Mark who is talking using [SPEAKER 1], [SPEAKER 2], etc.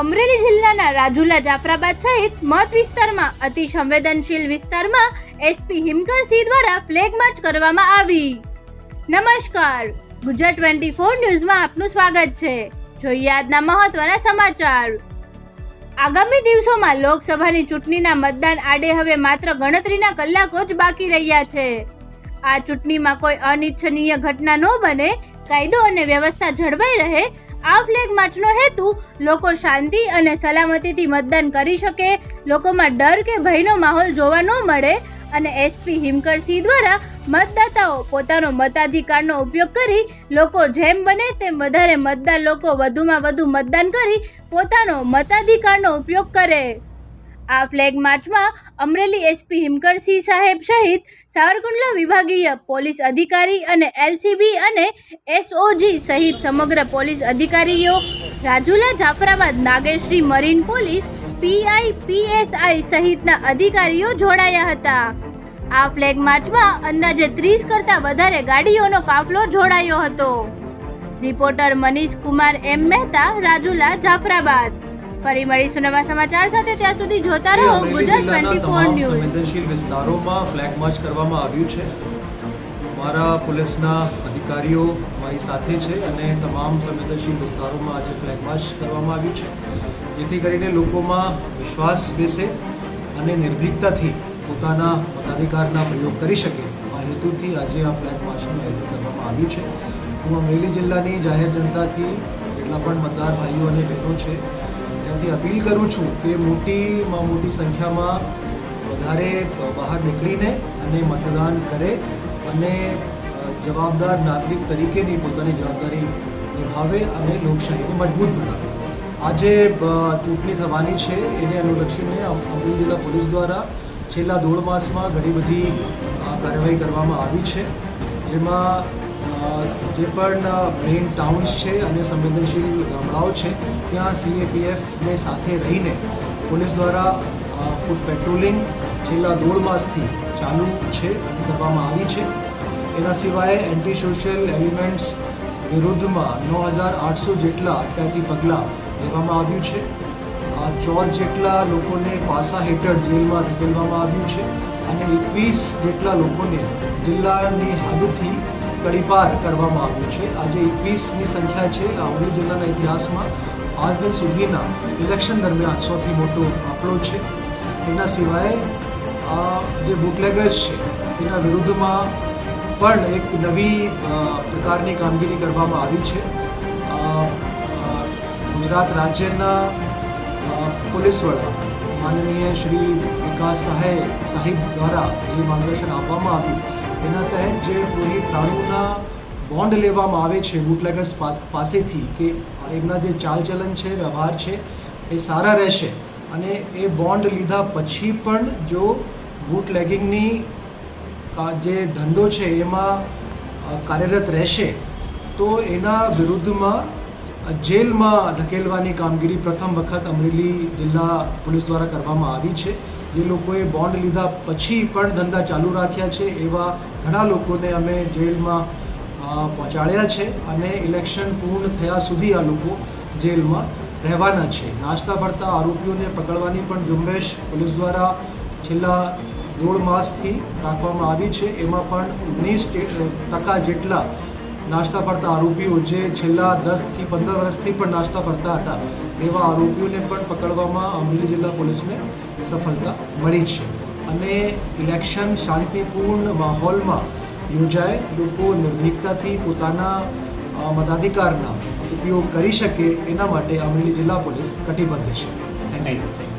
[SPEAKER 1] અમરેલી જિલ્લાના રાજુલા જાફરાબાદ સહિત મત વિસ્તારમાં, અતિ સંવેદનશીલ વિસ્તારમાં એસપી હિમકરસિંહ દ્વારા ફ્લેગ માર્ચ કરવામાં આવી. નમસ્કાર. ગુજરાત ટ્વેન્ટી ફોર ન્યૂઝમાં આપનું સ્વાગત છે. જોઈએ આજના મહત્વના સમાચાર. આગામી દિવસોમાં લોકસભાની ચૂંટણીના મતદાન આડે હવે માત્ર ગણતરીના કલાકો જ બાકી રહ્યા છે. આ ચૂંટણીમાં કોઈ અનિચ્છનીય ઘટના ન બને, કાયદો અને વ્યવસ્થા જળવાઈ રહે આ ફ્લેગ માર્ચનો હેતુ લોકો શાંતિ અને સલામતીથી મતદાન કરી શકે, લોકોમાં ડર કે ભયનો માહોલ જોવા ન મળે અને એસપી હિમકરસિંહ દ્વારા મતદાતાઓ પોતાનો મતાધિકારનો ઉપયોગ કરી લોકો જેમ બને તેમ વધારે મતદાર લોકો વધુમાં વધુ મતદાન કરી પોતાનો મતાધિકારનો ઉપયોગ કરે. આ ફ્લેગ માર્ચમાં અમરેલી એસપી હિમકરસિંહ સાહેબ સહિત સાવરકુંડલા વિભાગીય પોલીસ અધિકારી અને એલસીબી અને એસઓજી સહિત સમગ્ર પોલીસ અધિકારીઓ, Rajula, Jafarabad, Nageshri marine police PI PSI સહિતના અધિકારીઓ જોડાયા હતા. આ ફ્લેગ માર્ચમાં અંદાજે ત્રીસ કરતાં વધારે ગાડીઓનો કાફલો જોડાયો હતો. Reporter Manish Kumar M Mehta, Rajula, Jafarabad. ફરી મળીશું નવા સમાચાર સાથે. ત્યાં સુધી જોતા રહો ગુજરાત ટ્વેન્ટી ફોર ન્યૂઝ.
[SPEAKER 2] સંવેદનશીલ વિસ્તારોમાં ફ્લેગ માર્ચ કરવામાં આવ્યું છે. અમારા પોલીસના અધિકારીઓ મારી સાથે છે અને તમામ સંવેદનશીલ વિસ્તારોમાં આજે ફ્લેગ માર્ચ કરવામાં આવ્યું છે. જેથી કરીને લોકોમાં વિશ્વાસ બેસે અને નિર્ભીકતાથી પોતાના મતાધિકારના પ્રયોગ કરી શકે. આ હેતુથી આજે આ ફ્લેગ માર્ચનું આયોજન કરવામાં આવ્યું છે. હું અમરેલી જિલ્લાની જાહેર જનતાથી જેટલા પણ મતદાર ભાઈઓ અને બહેનો છે ત્યાંથી અપીલ કરું છું કે મોટીમાં મોટી સંખ્યામાં વધારે બહાર નીકળીને અને મતદાન કરે અને જવાબદાર નાગરિક તરીકેની પોતાની જવાબદારી નિભાવે અને લોકશાહીને મજબૂત બનાવે. આજે ચૂંટણી થવાની છે, એને અનુલક્ષીને અમ- અમરેલી જિલ્લા પોલીસ દ્વારા છેલ્લા દોઢ માસમાં ઘણી બધી કાર્યવાહી કરવામાં આવી છે, જેમાં જે પણ મેઇન ટાઉન્સ છે અને સંવેદનશીલ ગામડાઓ છે, ત્યાં સીએપીએફને સાથે રહીને પોલીસ દ્વારા ફૂડ પેટ્રોલિંગ છેલ્લા દોઢ માસથી ચાલુ છે કરવામાં આવી છે. એના સિવાય એન્ટી સોશિયલ એલિમેન્ટ્સ વિરુદ્ધમાં નવ હજાર આઠસો જેટલા અત્યારથી પગલાં લેવામાં આવ્યું છે. ચોર જેટલા લોકોને પાસા હેઠળ જેલમાં ધકેલવામાં આવ્યું છે અને એકવીસ જેટલા લોકોને જિલ્લાની હદથી કડીપાર કરવામાં આવ્યું છે. આજે એકવીસની સંખ્યા છે. આવડી જિલ્લાના ઇતિહાસમાં આજ દિન સુધીના ઇલેક્શન દરમિયાન સૌથી મોટો આંકડો છે. એના સિવાય જે બુકલેગર્સ છે, એના વિરુદ્ધમાં પણ એક નવી પ્રકારની કામગીરી કરવામાં આવી છે. ગુજરાત રાજ્યના પોલીસ વડા માનનીય શ્રી વિકાસ સહાય સાહિબ દ્વારા જે માર્ગદર્શન આપવામાં આવ્યું એના તહેત જે દારૂના બોન્ડ લેવામાં આવે છે બુટલેગર્સ પાસેથી કે એમના જે ચાલચલન છે, વ્યવહાર છે, એ સારા રહેશે. અને એ બોન્ડ લીધા પછી પણ જો બુટલેગિંગની જે ધંધો છે, એમાં કાર્યરત રહેશે, તો એના વિરુદ્ધમાં જેલમાં ધકેલવાની કામગીરી પ્રથમ વખત અમરેલી જિલ્લા પોલીસ દ્વારા કરવામાં આવી છે. જે લોકોએ બોન્ડ લીધા પછી પણ ધંધા ચાલુ રાખ્યા છે, એવા ઘણા લોકોને અમે જેલમાં પહોંચાડ્યા છે અને ઇલેક્શન પૂર્ણ થયા સુધી આ લોકો જેલમાં રહેવાના છે. નાસ્તા પડતા આરોપીઓને પકડવાની પણ ઝુંબેશ પોલીસ દ્વારા છેલ્લા દોઢ માસથી રાખવામાં આવી છે. એમાં પણ ઓગણીસ ટકા જેટલા નાસ્તા ફરતા આરોપીઓ જે છેલ્લા દસથી પંદર વર્ષથી પણ નાસ્તા ફરતા હતા, એવા આરોપીઓને પણ પકડવામાં અમરેલી જિલ્લા પોલીસને સફળતા મળી છે. અને ઇલેક્શન શાંતિપૂર્ણ માહોલમાં યોજાય, લોકો નિર્ભીકતાથી પોતાના મતાધિકારના ઉપયોગ કરી શકે એના માટે અમરેલી જિલ્લા પોલીસ કટિબદ્ધ છે. Thank you